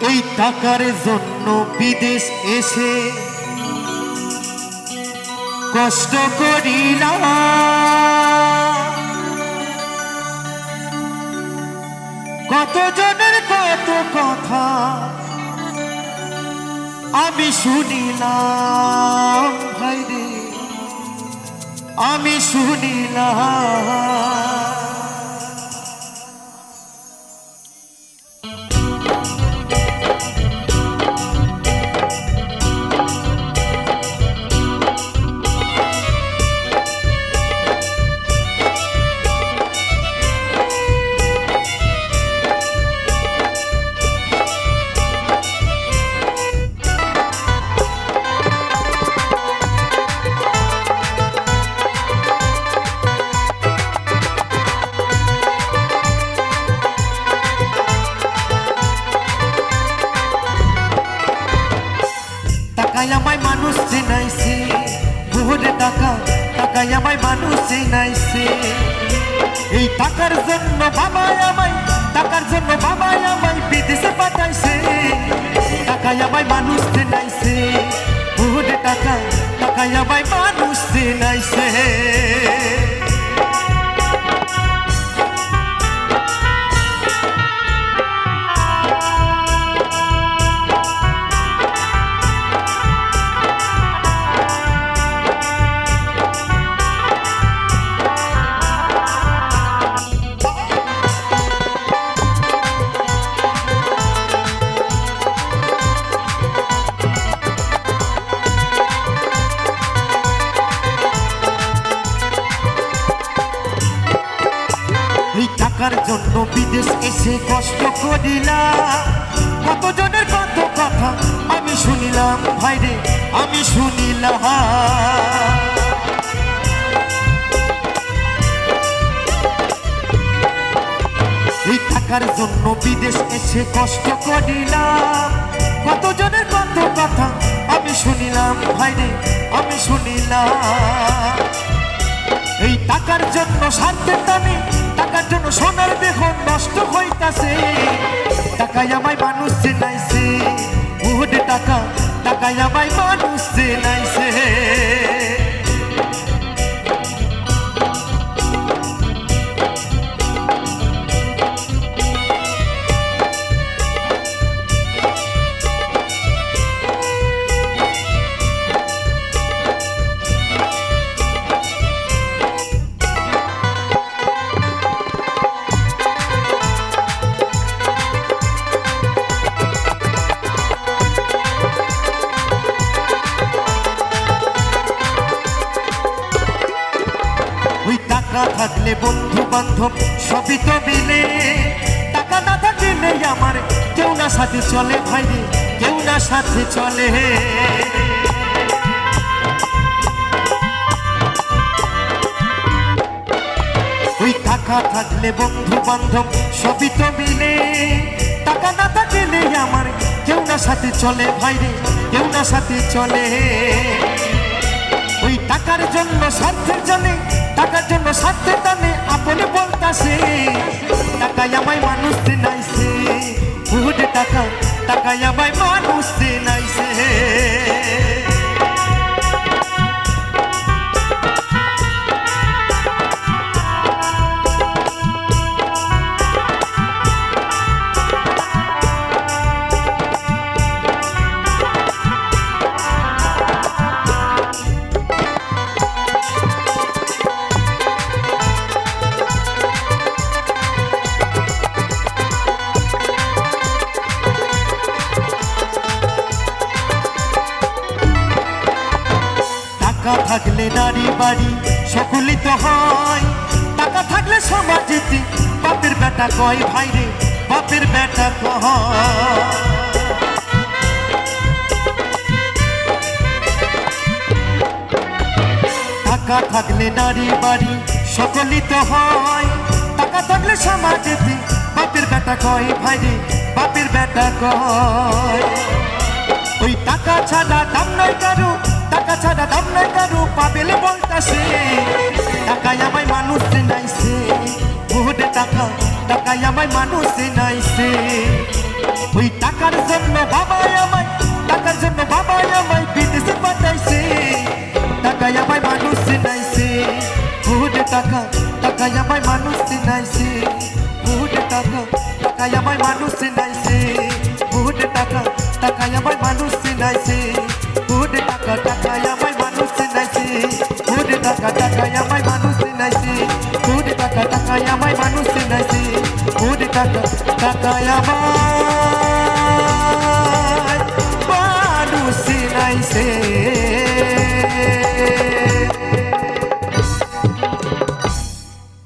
এই টাকার জন্য বিদেশ এসে কষ্ট করি না। কত জনের কত কথা আমি শুনিলাম ভাই রে আমি শুনিলাম। টাকায় আমায় মানুষ চেনাইছে ভোরে টাকা টাকায় আমায় মানুষ চেনাইছে এই টাকার জন্য বাবাই আমায় টাকার জন্য বাবাই আমায় বিদেশে পাঠাইছে টাকায় আমায় মানুষ চেনাইছে ভোরে টাকা টাকায় আমায় মানুষ চেনাইছে টাকার জন্য বিদেশ এসে কষ্ট করিলাম কতজনের কত কথা আমি শুনিলাম, ভাইরে, আমি শুনিলাম। এই জন্য বিদেশ এসে কষ্ট করিলাম। কতজনের কত কথা আমি শুনিলাম, ভাইরে, আমি শুনিলাম। টাকার জন্য স্বার্থের দামি টাকার জন্য সোনার দেহ নষ্ট হইতাছে। টাকায় আমায় মানুষ চেনাইছে টাকা থাকলে বন্ধু বান্ধব সবই তো মিলে। টাকা না থাকলে আমার কেউ না সাথে চলে ভাইরে কেউ না সাথে চলে। ওই টাকা থাকলে বন্ধু বান্ধব সবই তো মিলে। টাকা না থাকলে আমার কেউ না সাথে চলে ভাইরে কেউ না সাথে চলে। ওই টাকার জন্য স্বার্থের জন্য টাকার জন্য সাথে টানে আপনি বলতাছে। টাকায় আমায় মানুষ নাইছে টাকা থাকলে নারী বাড়ি, সকলই তো হয়। টাকা থাকলে সমাজেতে বাপের বেটা কয় ভাইরে বাপের বেটা কয়। টাকা থাকলে নারী বাড়ি, সকলই তো হয়। টাকা থাকলে সমাজেতে বাপের বেটা কয় ভাইরে বাপের বেটা কয়। ওই টাকা ছাড়া দাম নাই কারও টাকা ছাড়া দাম নাই তারু পাবেলে বলতাছে টাকায় আমায় মানুষ নাইছে মুহূর্তে টাকা টাকায় আমায় মানুষ নাইছে ওই টাকার জন্য বাবাই আমায় টাকার জন্য বাবাই আমায় বিদেশে পাঠাইছে টাকায় আমায় মানুষ নাইছে মুহূর্তে টাকা টাকায় আমায় মানুষ নাইছে মুহূর্তে টাকা টাকায় আমায় মানুষ নাইছে মুহূর্তে টাকা টাকায় আমায় মানুষ নাইছে চিনাইছে। বহুত টাকা টাকায় আমায় মানুষ চিনাইছে। বহুত টাকা টাকায় আমায় মানুষ চিনাইছে। বহুত টাকা টাকায় আমায়